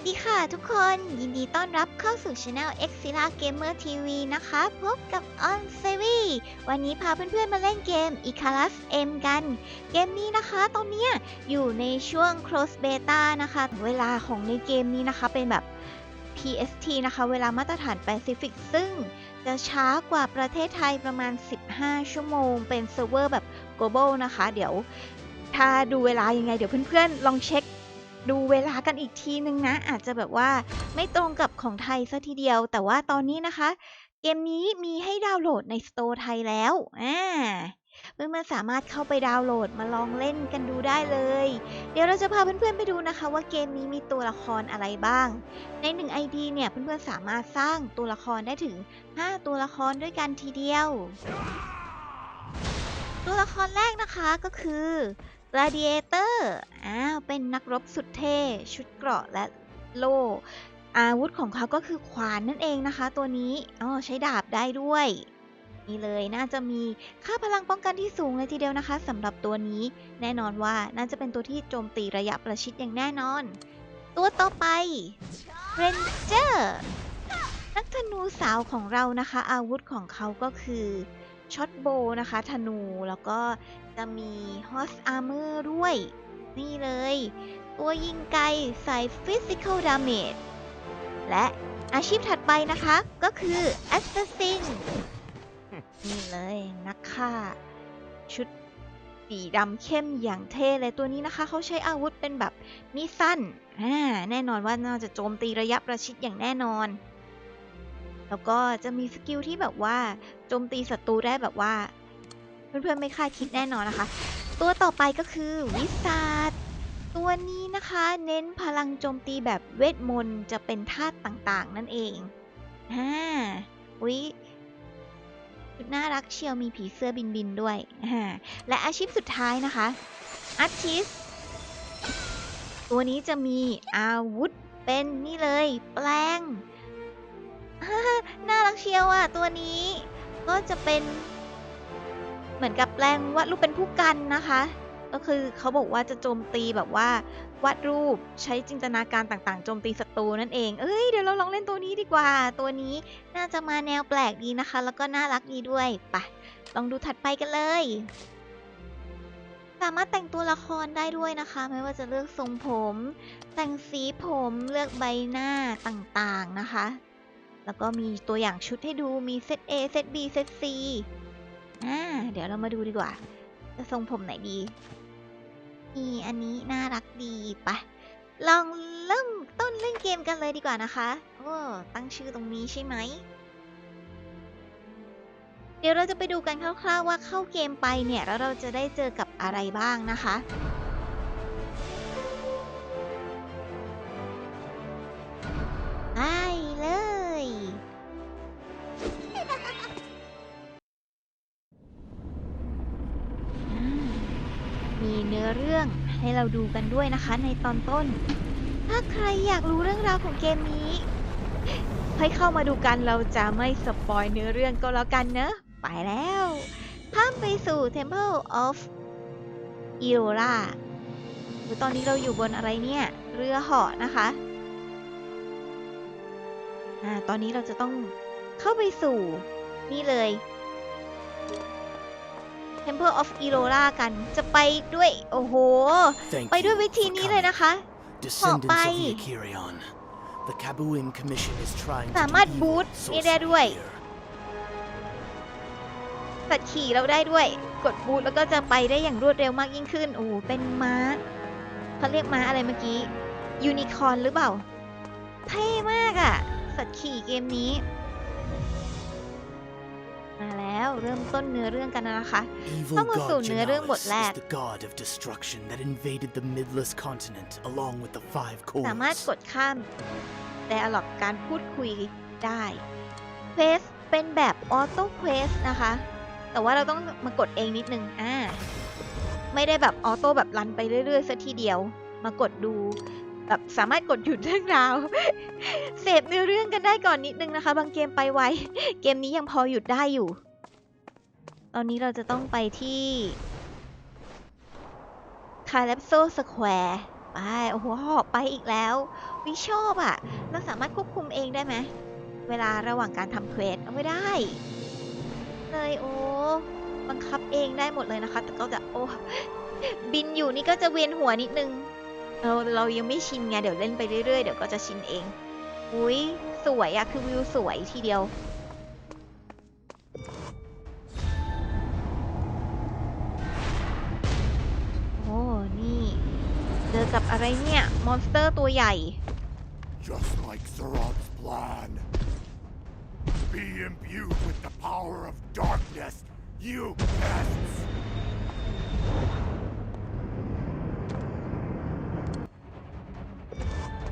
วัสดีค่ะทุกคนยินดีต้อนรับเข้าสู่ช anel x i l a Gamer TV นะคะ พบกับ On s e v y วันนี้พาเพื่อนๆมาเล่นเกม i c a r u s M กัน เกมนี้นะคะตอนเนี้ยอยู่ในช่วง close beta นะคะ เวลาของในเกมนี้นะคะเป็นแบบ PST นะคะ เวลามาตรฐาน Pacific ซึ่งจะช้ากว่าประเทศไทยประมาณ 15 ชั่วโมง เป็นเซิร์ฟเวอร์แบบ global นะคะ เดี๋ยว ถ้าดูเวลายังไง เดี๋ยวเพื่อนๆ ลองเช็ค ดูเวลากันอีกทีนึงนะ อาจจะแบบว่าไม่ตรงกับของไทยซะทีเดียว แต่ว่าตอนนี้นะคะ เกมนี้มีให้ดาวน์โหลดในสโตร์ไทยแล้วอ่าเพื่อนๆสามารถเข้าไปดาวน์โหลดมาลองเล่นกันดูได้เลย เดี๋ยวเราจะพาเพื่อนๆไปดูนะคะ ว่าเกมนี้มีตัวละครอะไรบ้าง ใน1 ID เนี่ยเพื่อนๆสามารถสร้างตัวละครได้ถึง 5 ตัวละครด้วยกันทีเดียว ตัวละครแรกนะคะก็คือ Gladiator อ้าวเป็นนักรบสุดเท่ ชุดเกราะและโล่อาวุธของเขาก็คือขวานนั่นเองนะคะ ตัวนี้อ๋อใช้ดาบได้ด้วยนี่เลยน่าจะมีค่าพลังป้องกันที่สูงเลยทีเดียวนะคะสำหรับตัวนี้ แน่นอนว่าน่าจะเป็นตัวที่โจมตีระยะประชิดอย่างแน่นอน ตัวต่อไป Ranger นักธนูสาวของเรานะคะ อาวุธของเขาก็คือ ช็อตโบนะคะธนูแล้วก็จะมี Horse Armor ด้วย นี่เลย ตัวยิงไกลใส่ Physical Damage และอาชีพถัดไปนะคะ ก็คือ Assassin นี่เลย นักฆ่า ชุดสีดำเข้มอย่างเท่เลยตัวนี้นะคะ เขาใช้อาวุธเป็นแบบมีสั้น แน่นอนว่าน่าจะโจมตีระยะประชิดอย่างแน่นอน แล้วก็จะมีสกิลที่แบบว่าโจมตีศัตรูได้แบบว่า เพื่อนๆไม่คาดคิดแน่นอนนะคะ ตัวต่อไปก็คือวิสาดตัวนี้นะคะ เน้นพลังโจมตีแบบเวทมนต์จะเป็นธาตุต่างๆ นั่นเองฮ่าวิชุดน่ารักเชียวมีผีเสื้อบินบินๆด้วยอ่าและอาชีพสุดท้ายนะคะอาร์ติสตัวนี้จะมีอาวุธเป็นนี่เลย แปลง น่ารักเชียวอะ ตัวนี้ ก็จะเป็นเหมือนกับแปลงวาดรูปเป็นผู้กันนะคะ ก็คือเขาบอกว่าจะโจมตีแบบว่าวาดรูปใช้จินตนาการต่างๆโจมตีศัตรูนั่นเอง เอ้ยเดี๋ยวเราลองเล่นตัวนี้ดีกว่า ตัวนี้น่าจะมาแนวแปลกดีนะคะ แล้วก็น่ารักดีด้วยไปลองดูถัดไปกันเลย สามารถแต่งตัวละครได้ด้วยนะคะ ไม่ว่าจะเลือกทรงผม แต่งสีผมเลือกใบหน้าต่างๆนะคะ แล้วก็มีตัวอย่างชุดให้ดูมีเซต A เซต B เซต C อ่าเดี๋ยวเรามาดูดีกว่า จะทรงผมไหนดีนี่อันนี้น่ารักดีปะลองเริ่มต้นเล่นเกมกันเลยดีกว่านะคะโอ้ตั้งชื่อตรงนี้ใช่ไหม เดี๋ยวเราจะไปดูกันคร่าวๆว่าเข้าเกมไปเนี่ย แล้วเราจะได้เจอกับอะไรบ้างนะคะ ดูกันด้วยนะคะในตอนต้น ถ้าใครอยากรู้เรื่องราวของเกมนี้ ให้เข้ามาดูกันเราจะไม่สปอยเนื้อเรื่องก็แล้วกันเนอะ ไปแล้วข้ามไปสู่ Temple of e o r a ตอนนี้เราอยู่บนอะไรเนี่ย เรือเหาะนะคะอ่าตอนนี้เราจะต้องเข้าไปสู่นี่เลย Temple of e l o r a กัน จะไปด้วย โอ้โห Thank ไปด้วย you วิธี for นี้เลย coming. นะคะ Descendants of Bye. the Akirion. The Kabuim Commission is trying to สามารถ do evil บูท with นี่ได้ sorcery ด้วย here. สัตว์ขี่เราได้ด้วย กดบูทแล้วก็จะไปได้อย่างรวดเร็วมากยิ่งขึ้น โอ้โหเป็นม้าเขาเรียกม้าอะไรเมื่อกี้ ยูนิคอร์นหรือเปล่า เท่มากอะ่ะ สัตว์ขี่เกมนี้ มาแล้วเริ่มต้นเนื้อเรื่องกันแล้วนะคะ Evil เข้ามาสู่ god เนื้อเรื่องบท Janalis แรก is the god of destruction that invaded the Midless continent along with the five สามารถ cores. กดข้ามแต่อล็อกการพูดคุยได้เควสเป็นแบบออโต้เควสนะคะ แต่ว่าเราต้องมากดเองนิดนึงอ่าไม่ได้แบบออโต้แบบรันไปเรื่อยๆซะทีเดียว มากดดู แบบสามารถกดหยุดเรื่องราว เสพเนื้อเรื่องกันได้ก่อนนิดนึงนะคะ บางเกมไปไว เกมนี้ยังพอหยุดได้อยู่ ตอนนี้เราจะต้องไปที่ c a l y p s o Square ไปโอ้โหหอบไปอีกแล้ว วิชอบอะ่ะเราสามารถควบคุมเองได้ไหม เวลาระหว่างการทำเควสเอาไม่ได้ เลยโอ้บังคับเองได้หมดเลยนะคะ แต่ก็จะโอ้บินอยู่นี่ก็จะเวียนหัวนิดนึง เราเรายังไม่ชินไงเดี๋ยวเล่นไปเรื่อยๆเดี๋ยวก็จะชินเอง อุ้ยสวยอะคือวิวสวยทีเดียว โอ้ นี่ เจอกับอะไรเนี่ย มอนสเตอร์ตัวใหญ่ Just like Zerod's plan. Be imbued with the power of darkness, you pests!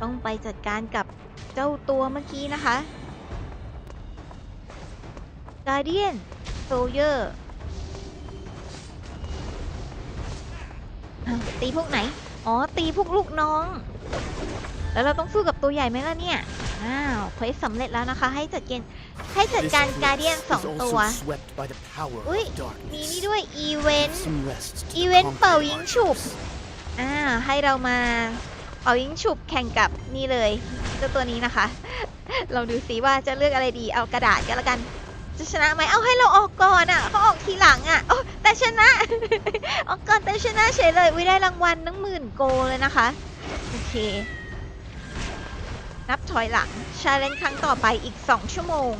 ต้องไปจัดการกับเจ้าตัวเมื่อกี้นะคะ Guardian Soldier อ้าวตีพวกไหน อ๋อ ตีพวกลูกน้อง แล้วเราต้องสู้กับตัวใหญ่ไหมล่ะเนี่ย อ้าวเควสสำเร็จแล้วนะคะ ให้จัดเกณฑ์ให้จัด This การ place Guardian สอง is ตัว also swept by the power Ui, of มี darkness. นี่ด้วย อีเวนต์ Some rest to the อีเวนต์เป่า conquering ยิงฉุบ archers. อ่า ให้เรามา เป่ายิงฉุบแข่งกับนี่เลยเจ้าตัวนี้นะคะ เราดูซิว่าจะเลือกอะไรดีเอากระดาษก็แล้วกัน จะชนะไหมเอาให้เราออกก่อนอะเขาออกทีหลังอะโอ้แต่ชนะ ออกก่อนแต่ชนะเฉยเลยวิได้รางวัลตั้งหมื่นโกเลยนะคะโอเค นับถอยหลังชาเลนจ์ครั้งต่อไปอีก 2 ชั่วโมง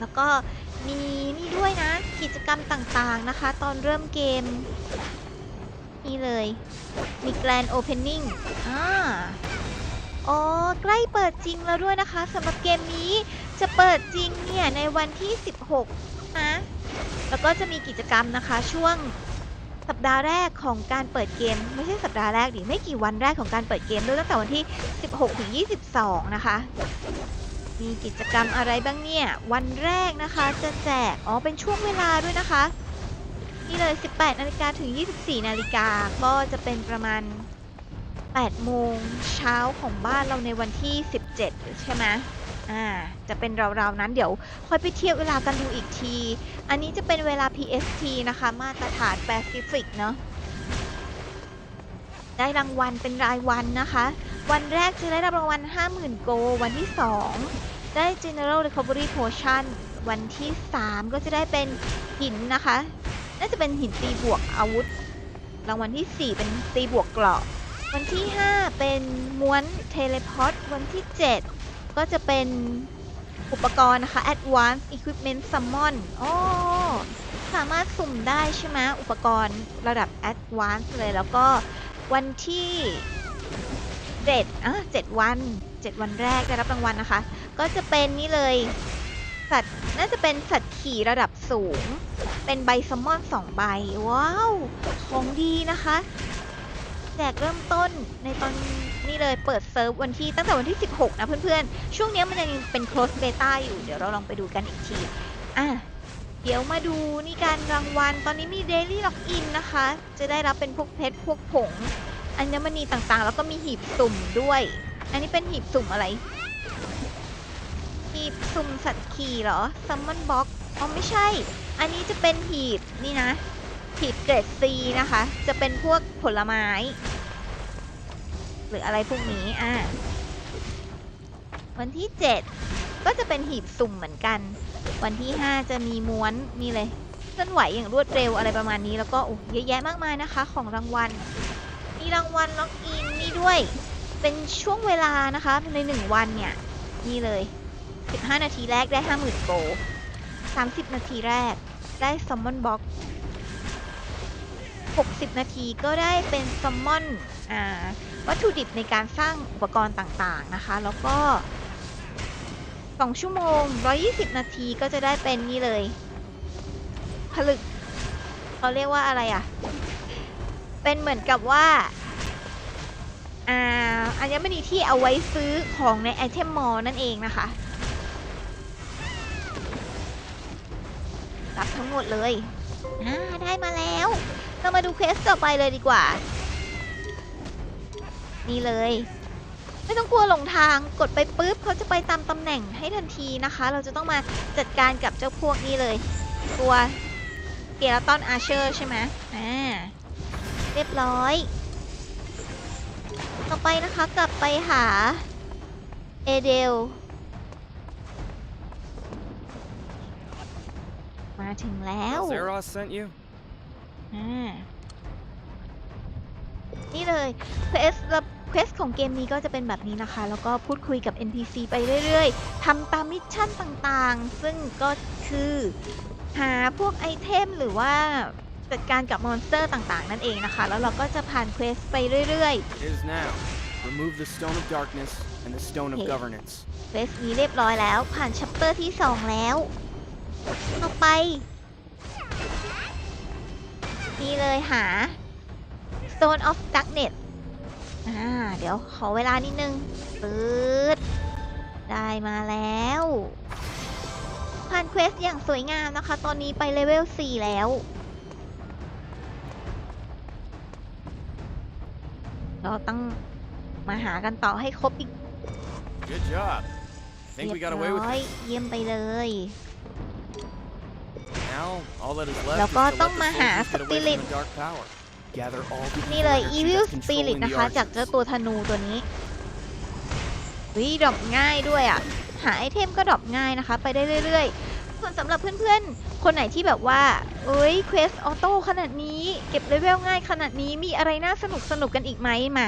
แล้วก็มีนี่ด้วยนะ กิจกรรมต่างๆนะคะ ตอนเริ่มเกม นี่เลย มีแก n นโอเพนนิ่งอ่าอ๋อใกล้เปิดจริงแล้วด้วยนะคะสำหรับเกมนี้จะเปิดจริงเนี่ย ในวันที่ 16 นะ แล้วก็จะมีกิจกรรมนะคะช่วงสัปดาห์แรกของการเปิดเกม ไม่ใช่สัปดาห์แรกดิไม่กี่วันแรกของการเปิดเกมด้วยตั้งแต่วันที่ 16 ถึง 22 นะคะ มีกิจกรรมอะไรบ้างเนี่ย วันแรกนะคะจะแจกอ๋อเป็นช่วงเวลาด้วยนะคะ นี่เลย 18 นาฬิกาถึง 24 นาฬิกาก็จะเป็นประมาณ 8 โมงเช้าของบ้านเราในวันที่ 17 ใช่ไหมอ่า จะเป็นราวๆนั้นเดี๋ยวค่อยไปเทียบเวลากันดูอีกที อันนี้จะเป็นเวลา PST นะคะ มาตรฐานแปซิฟิกเนาะได้รางวัลเป็นรายวันนะคะ วันแรกจะได้รับรางวัล 50,000 โก วันที่ 2 ได้ General Recovery Potion วันที่ 3 ก็จะได้เป็นหินนะคะ น่าจะเป็นหินตีบวกอาวุธ รางวัลที่ 4 เป็นตีบวกเกราะ วันที่ 5 เป็นม้วนเทเลพอร์ตวันที่ 7 ก็จะเป็นอุปกรณ์นะคะ Advanced Equipment Summon โอ้สามารถสุ่มได้ใช่ไหมอุปกรณ์ระดับ Advanced เลย แล้วก็วันที่ 7อะ7วัน 7 วันแรกได้รับรางวัลนะคะ ก็จะเป็นนี่เลยสัตว์น่าจะเป็นสัตว์ขี่ระดับสูง เป็นใบซัมมอน2ใบ ว้าว ของดีนะคะ แจกเริ่มต้นในตอนนี้เลยเปิดเซิร์ฟวันที่ตั้งแต่วันที่ 16 นะเพื่อนๆ ช่วงนี้มันยังเป็น close beta อยู่ เดี๋ยวเราลองไปดูกันอีกที อะ เดี๋ยวมาดูนี่การรางวัล ตอนนี้มี daily login นะคะ จะได้รับเป็นพวกเพชรพวกผง อัญมณีต่างๆ แล้วก็มีหีบสุ่มด้วย อันนี้เป็นหีบสุ่มอะไร หีบสุ่มสัตว์ขี่เหรอ summon box อ๋อไม่ใช่ อันนี้จะเป็นหีบนี่นะ หีบเกรด C นะคะ จะเป็นพวกผลไม้ หรืออะไรพวกนี้อะวันที่ 7 ก็จะเป็นหีบสุ่มเหมือนกัน วันที่ 5 จะมีม้วนนี่เลยเคลื่อนไหวอย่างรวดเร็วอะไรประมาณนี้ แล้วก็โอ้เยอะแยะมากมายนะคะ ของรางวัล มีรางวัลล็อกอินนี่ด้วย เป็นช่วงเวลานะคะในหนึ่งวันเนี่ยนี่เลย 15 นาทีแรกได้ 50,000โก30 นาทีแรก ได้ Summon Box 60 นาทีก็ได้เป็น Summon อ่าวัตถุดิบในการสร้างอุปกรณ์ต่างๆนะคะ แล้วก็ 2 ชั่วโมง 120 นาทีก็จะได้เป็นนี่เลย ผลึกเขาเรียกว่าอะไรอะ เป็นเหมือนกับว่าอ่าอัญมณีที่เอาไว้ซื้อของในไอเทมมอลนั่นเองนะคะ หมดเลยอ่าได้มาแล้ว เรามาดูเควสต่อไปเลยดีกว่า นี่เลย ไม่ต้องกลัวหลงทางกดไปปุ๊บเขาจะไปตามตำแหน่งให้ทันทีนะคะ เราจะต้องมาจัดการกับเจ้าพวกนี้เลย ตัวเกลตันอาเชอร์ใช่ไหมอ่าเรียบร้อย ต่อไปนะคะกลับไปหาเอเดล มาถึงแล้ว Zeros sent you? อ่านี่เลยเควสเควสของเกมนี้ก็จะเป็นแบบนี้นะคะ แล้วก็พูดคุยกับ NPC ไปเรื่อยๆทำตามมิชชั่นต่างๆ ซึ่งก็คือ หาพวกไอเทมหรือว่าจัดการกับมอนสเตอร์ต่างๆ นั่นเองนะคะ แล้วเราก็จะผ่านเควสไปเรื่อย It is now. Remove the Stone of Darkness and the Stone of Okay. Governance. ๆ เควสนี้เรียบร้อยแล้ว ผ่านชัปเตอร์ที่ 2 แล้ว ต่อไป นี่เลยหา Stone of Darkness อ่า เดี๋ยวขอเวลานิดนึงปืดได้มาแล้วผ่านเควสอย่างสวยงามนะคะ ตอนนี้ไปเลเวล 4 แล้ว เราต้องมาหากันต่อให้ครบอีก Good job. I think we got away with เรียบร้อย it. เยี่ยมไปเลย แล้ว left ก็ is to ต้อง let the มาหา soldiers get away from Spirit the Dark Power. Gather all the นี่ evil เลย energy Evil that's Spirit controlling นะ the คะ จาก Archons. เจ้าตัวธนูตัวนี้วิดรอปง่ายด้วยอะ หาไอเทมก็ดรอปง่ายนะคะ ไปได้เรื่อยๆ ส่วนสำหรับเพื่อนๆ คนไหนที่แบบว่า เอ้ยเควสออโต้ขนาดนี้ เก็บเลเวลง่ายขนาดนี้มีอะไรน่าสนุกสนุกกันอีกไหมมา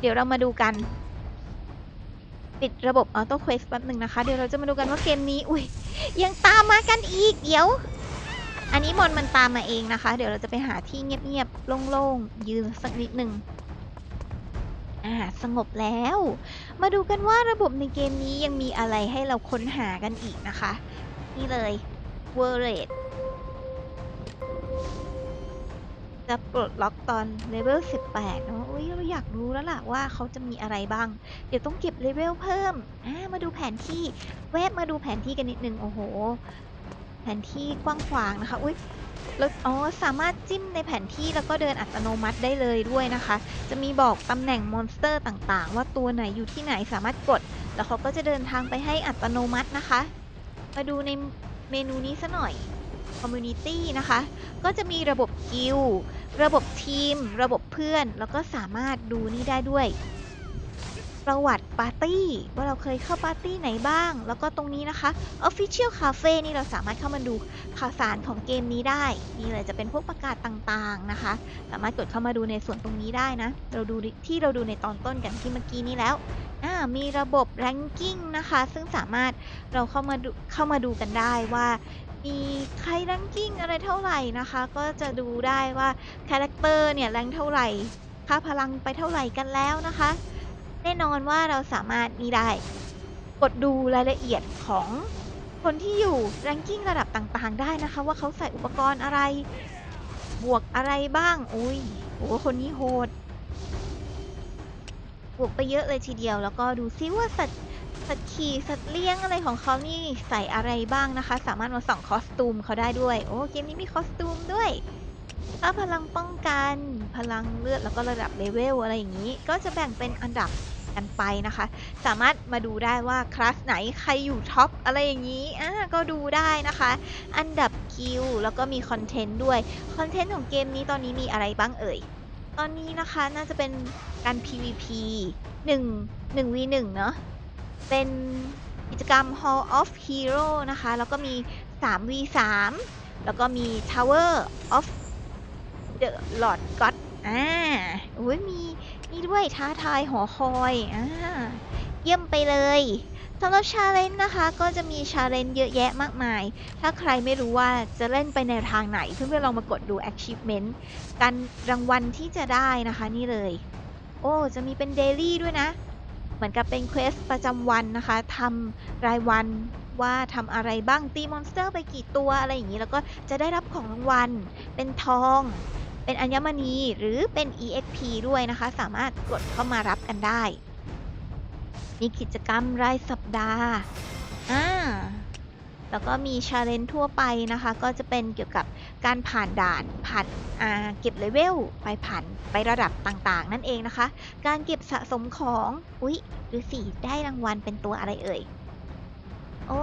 เดี๋ยวเรามาดูกัน ปิดระบบออโต้เควสแป๊บหนึ่งนะคะ เดี๋ยวเราจะมาดูกันว่าเกมนี้ อุ้ยยังตามมากันอีก เดี๋ยว อันนี้มอนมันตามมาเองนะคะ เดี๋ยวเราจะไปหาที่เงียบๆ โล่งๆ ยืนสักนิดหนึ่งอ่าสงบแล้ว มาดูกันว่าระบบในเกมนี้ยังมีอะไรให้เราค้นหากันอีกนะคะ นี่เลย w o r l d จะปลดล็อกตอนเลเวล 18เนอะอุ้ยเราอยากรู้แล้วล่ะว่าเขาจะมีอะไรบ้าง เดี๋ยวต้องเก็บเลเวลเพิ่ม อ่า มาดูแผนที่ แวบมาดูแผนที่กันนิดนึง โอ้โห แผนที่กว้างขวางนะคะ อุ้ยแล้วอ๋อ สามารถจิ้มในแผนที่แล้วก็เดินอัตโนมัติได้เลยด้วยนะคะ จะมีบอกตำแหน่งมอนสเตอร์ต่างๆ ว่าตัวไหนอยู่ที่ไหนสามารถกด แล้วเขาก็จะเดินทางไปให้อัตโนมัตินะคะ มาดูในเมนูนี้ซะหน่อย Community นะคะ ก็จะมีระบบกิลระบบทีม ระบบเพื่อน แล้วก็สามารถดูนี่ได้ด้วย ประวัติปาร์ตี้ ว่าเราเคยเข้าปาร์ตี้ไหนบ้าง แล้วก็ตรงนี้นะคะ Official Cafe นี่เราสามารถเข้ามาดูข่าวสารของเกมนี้ได้ นี่เลยจะเป็นพวกประกาศต่างๆนะคะ สามารถกดเข้ามาดูในส่วนตรงนี้ได้นะ เราดูที่เราดูในตอนต้นกันที่เมื่อกี้นี้แล้วมีระบบ ranking นะคะ ซึ่งสามารถเราเข้ามาดูเข้ามาดูกันได้ว่ามีใคร ranking อะไรเท่าไหร่นะคะ ก็จะดูได้ว่าคาแรคเตอร์เนี่ยแรงเท่าไหร่ค่าพลังไปเท่าไหร่กันแล้วนะคะ แน่นอนว่าเราสามารถนี่ได้ กดดูรายละเอียดของคนที่อยู่ ranking ระดับต่างๆ ได้นะคะ ว่าเขาใส่อุปกรณ์อะไร บวกอะไรบ้างอุ้ยโอ้คนนี้โหดบวกไปเยอะเลยทีเดียว แล้วก็ดูซิว่าสัตว์สัตว์ขี่สัตว์เลี้ยงอะไรของเขานี่ใส่อะไรบ้างนะคะ สามารถมาส่องคอสตูมเขาได้ด้วย โอ้เกมนี้มีคอสตูมด้วยค่าพลังป้องกัน พลังเลือดแล้วก็ระดับเลเวลอะไรอย่างนี้ ก็จะแบ่งเป็นอันดับ กันไปนะคะ สามารถมาดูได้ว่าคลาสไหนใครอยู่ท็อปอะไรอย่างนี้อ่าก็ดูได้นะคะ อันดับคิวแล้วก็มีคอนเทนต์ด้วย คอนเทนต์ของเกมนี้ตอนนี้มีอะไรบ้างเอ่ย ตอนนี้นะคะน่าจะเป็นการ PVP 1 1 v 1เนอะเป็นกิจกรรม Hall of Hero นะคะ แล้วก็มี3 v 3แล้วก็มี Tower of the Lord God อ่าโอ้ยมี นี่ด้วยท้าทายหอคอยอ่าเยี่ยมไปเลยสำหรับชาเลนจ์นะคะก็จะมีชาเลนจ์เยอะแยะมากมาย ถ้าใครไม่รู้ว่าจะเล่นไปในทางไหน เพื่อนๆลองมากดดู achievement การรางวัลที่จะได้นะคะนี่เลย โอ้ จะมีเป็นเดลี่ด้วยนะ เหมือนกับเป็นเควสประจำวันนะคะทำรายวันว่าทำอะไรบ้างตีมอนสเตอร์ไปกี่ตัวอะไรอย่างนี้ แล้วก็จะได้รับของรางวัลเป็นทอง เป็นอัญมณีหรือเป็น EXP ด้วยนะคะ สามารถกดเข้ามารับกันได้ มีกิจกรรมรายสัปดาห์อ่าแล้วก็มีชาเลนจ์ทั่วไปนะคะ ก็จะเป็นเกี่ยวกับการผ่านด่านผ่านอ่าเก็บเลเวลไปผ่านไประดับต่างๆ นั่นเองนะคะ การเก็บสะสมของอุ๊ยดูสิได้รางวัลเป็นตัวอะไรเอ่ยโอ้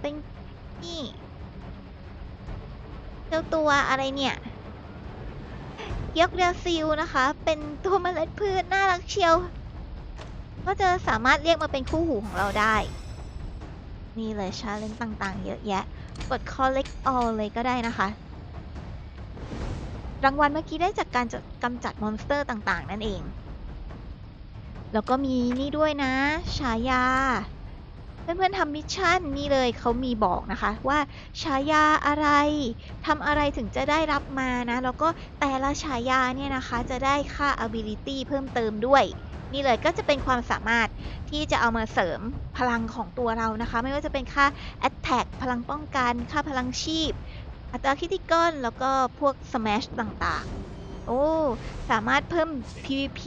เป็นนี่เจ้าตัวอะไรเนี่ย ยกเรียวซิลนะคะ เป็นตัวเมล็ดพืชน่ารักเชียว ก็จะสามารถเรียกมาเป็นคู่หูของเราได้ นี่เลยชาเลนจ์ต่างๆ เยอะแยะ กด collect all เลยก็ได้นะคะ รางวัลเมื่อกี้ได้จากการกำจัดมอนสเตอร์ต่างๆ นั่นเอง แล้วก็มีนี่ด้วยนะ ฉายา เพื่อนๆทำมิชชั่นนี่เลยเขามีบอกนะคะว่าฉายาอะไรทำอะไรถึงจะได้รับมานะแล้วก็แต่ละฉายาเนี่ยนะคะจะได้ค่า ability เพิ่มเติมด้วย นี่เลยก็จะเป็นความสามารถที่จะเอามาเสริมพลังของตัวเรานะคะ ไม่ว่าจะเป็นค่า attack พลังป้องกัน ค่าพลังชีพ อัตราคิติกอนแล้วก็พวก smash ต่างๆ โอ้ สามารถเพิ่ม PVP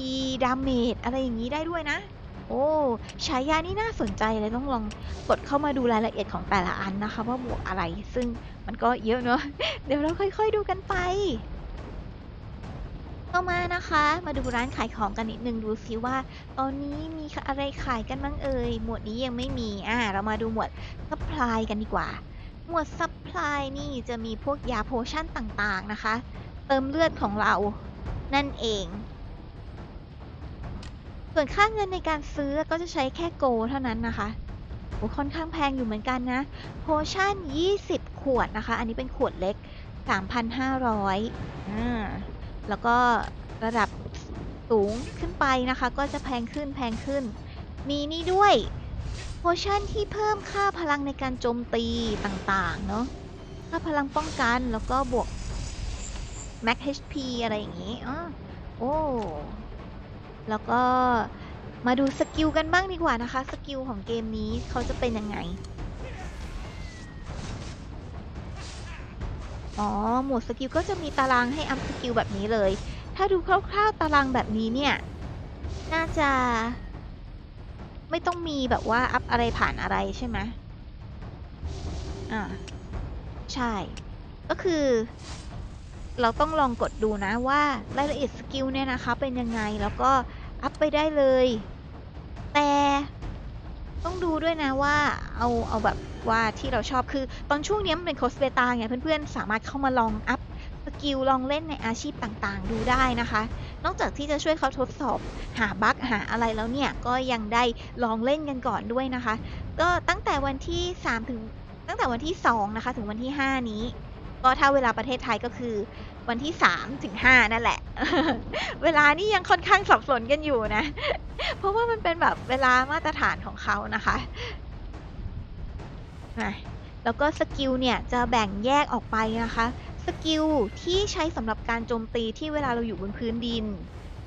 damage อะไรอย่างนี้ได้ด้วยนะ โอ้ฉายานี่น่าสนใจเลยต้องลองกดเข้ามาดูรายละเอียดของแต่ละอันนะคะ ว่าบวกอะไรซึ่งมันก็เยอะเนอะเดี๋ยวเราค่อย ๆดูกันไปต่อมานะคะ มาดูร้านขายของกันนิดนึงดูซิว่า ตอนนี้มีอะไรขายกันบ้างเอ่ยหมวดนี้ยังไม่มีอ่าเรามาดูหมวด supply กันดีกว่า หมวด supply นี่จะมีพวกยาโพชั่นต่างๆนะคะ เติมเลือดของเรานั่นเอง ส่วนค่าเงินในการซื้อก็จะใช้แค่โกเท่านั้นนะคะโอ้ค่อนข้างแพงอยู่เหมือนกันนะ โพชั่น 20 ขวดนะคะ อันนี้เป็นขวดเล็ก 3,500อ่าแล้วก็ระดับสูงขึ้นไปนะคะ ก็จะแพงขึ้นแพงขึ้น มีนี่ด้วย โพชั่นที่เพิ่มค่าพลังในการโจมตีต่างๆ เนาะค่าพลังป้องกันแล้วก็บวก max HP อะไรอย่างนี้อ๋อโอ้ แล้วก็มาดูสกิลกันบ้างดีกว่านะคะ สกิลของเกมนี้เขาจะเป็นยังไง อ๋อ หมวดสกิลก็จะมีตารางให้อัพสกิลแบบนี้เลย ถ้าดูคร่าวๆตารางแบบนี้เนี่ย น่าจะ ไม่ต้องมีแบบว่าอัพอะไรผ่านอะไรใช่ไหมอ่า ใช่ ก็คือเราต้องลองกดดูนะว่ารายละเอียดสกิลเนี่ยนะคะเป็นยังไงแล้วก็ อัพไปได้เลย แต่ต้องดูด้วยนะว่าเอาเอาแบบว่าที่เราชอบคือ ตอนช่วงนี้มันเป็นโคสเบตาไงเพื่อนๆ สามารถเข้ามาลองอัพสกิลลองเล่นในอาชีพต่างๆ ดูได้นะคะ นอกจากที่จะช่วยเขาทดสอบหาบั๊กหาอะไรแล้วเนี่ย ก็ยังได้ลองเล่นกันก่อนด้วยนะคะ ก็ตั้งแต่วันที่ 3 ถึงตั้งแต่วันที่ 2 นะคะ ถึงวันที่ 5 นี้ ก็ถ้าเวลาประเทศไทยก็คือวันที่ 3 ถึง 5 นั่นแหละ เวลานี่ยังค่อนข้างสับสนกันอยู่นะ เพราะว่ามันเป็นแบบเวลามาตรฐานของเขานะคะนะแล้วก็สกิลเนี่ยจะแบ่งแยกออกไปนะคะ สกิลที่ใช้สำหรับการโจมตีที่เวลาเราอยู่บนพื้นดิน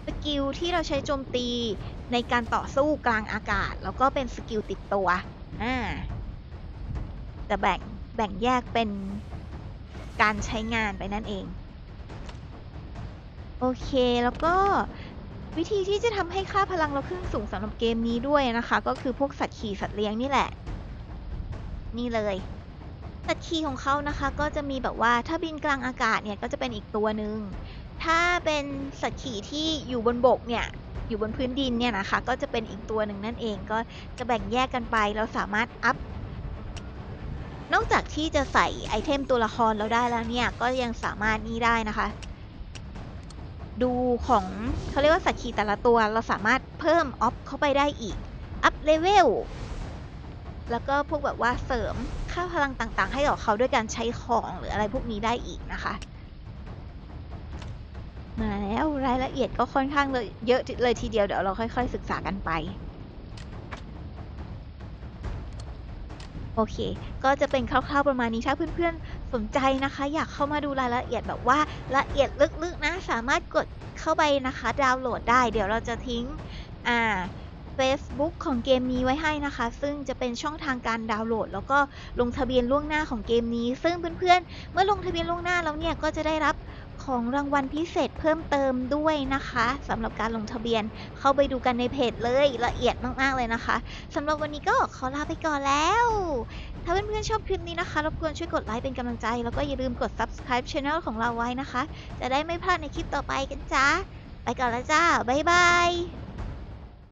สกิลที่เราใช้โจมตีในการต่อสู้กลางอากาศ แล้วก็เป็นสกิลติดตัว อ่า จะแบ่งแบ่งแยกเป็นการใช้งานไปนั่นเอง โอเค แล้วก็วิธีที่จะทำให้ค่าพลังเราขึ้นสูงสำหรับเกมนี้ด้วยนะคะ ก็คือพวกสัตว์ขี่สัตว์เลี้ยงนี่แหละ นี่เลยสัตว์ขี่ของเขานะคะ ก็จะมีแบบว่าถ้าบินกลางอากาศเนี่ยก็จะเป็นอีกตัวหนึ่งถ้าเป็นสัตว์ขี่ที่อยู่บนบกเนี่ยอยู่บนพื้นดินเนี่ยนะคะ ก็จะเป็นอีกตัวหนึ่งนั่นเองก็จะแบ่งแยกกันไปเราสามารถอัพนอกจากที่จะใส่ไอเทมตัวละครเราได้แล้วเนี่ยก็ยังสามารถนี่ได้นะคะ ดูของเขาเรียกว่าสัตว์ขี่แต่ละตัวเราสามารถเพิ่มออฟเข้าไปได้อีก อัพเลเวล แล้วก็พวกแบบว่าเสริมค่าพลังต่างๆ ให้กับเขาด้วยการใช้ของหรืออะไรพวกนี้ได้อีกนะคะ มาแล้วรายละเอียดก็ค่อนข้างเลยเยอะเลยทีเดียวเดี๋ยวเราค่อย ๆ ศึกษากันไปโอเค ก็จะเป็นคร่าวๆประมาณนี้ถ้าเพื่อนๆ สนใจนะคะ อยากเข้ามาดูรายละเอียดแบบว่าละเอียดลึกๆนะ สามารถกดเข้าไปนะคะ ดาวน์โหลดได้ เดี๋ยวเราจะทิ้งอ่า Facebook ของเกมนี้ไว้ให้นะคะ ซึ่งจะเป็นช่องทางการดาวน์โหลด แล้วก็ลงทะเบียนล่วงหน้าของเกมนี้ ซึ่งเพื่อนๆเมื่อลงทะเบียนล่วงหน้าแล้วเนี่ยก็จะได้รับ ของรางวัลพิเศษเพิ่มเติมด้วยนะคะสำหรับการลงทะเบียนเข้าไปดูกันในเพจเลยละเอียดมากๆเลยนะคะสำหรับวันนี้ก็ขอลาไปก่อนแล้ว ถ้าเพื่อนๆชอบคลิปนี้นะคะรบกวนช่วยกดไลค์เป็นกำลังใจ แล้วก็อย่าลืมกด subscribe channel ของเราไว้นะคะ จะได้ไม่พลาดในคลิปต่อไปกันจ้าไปก่อนแล้วจ้าบ๊ายบาย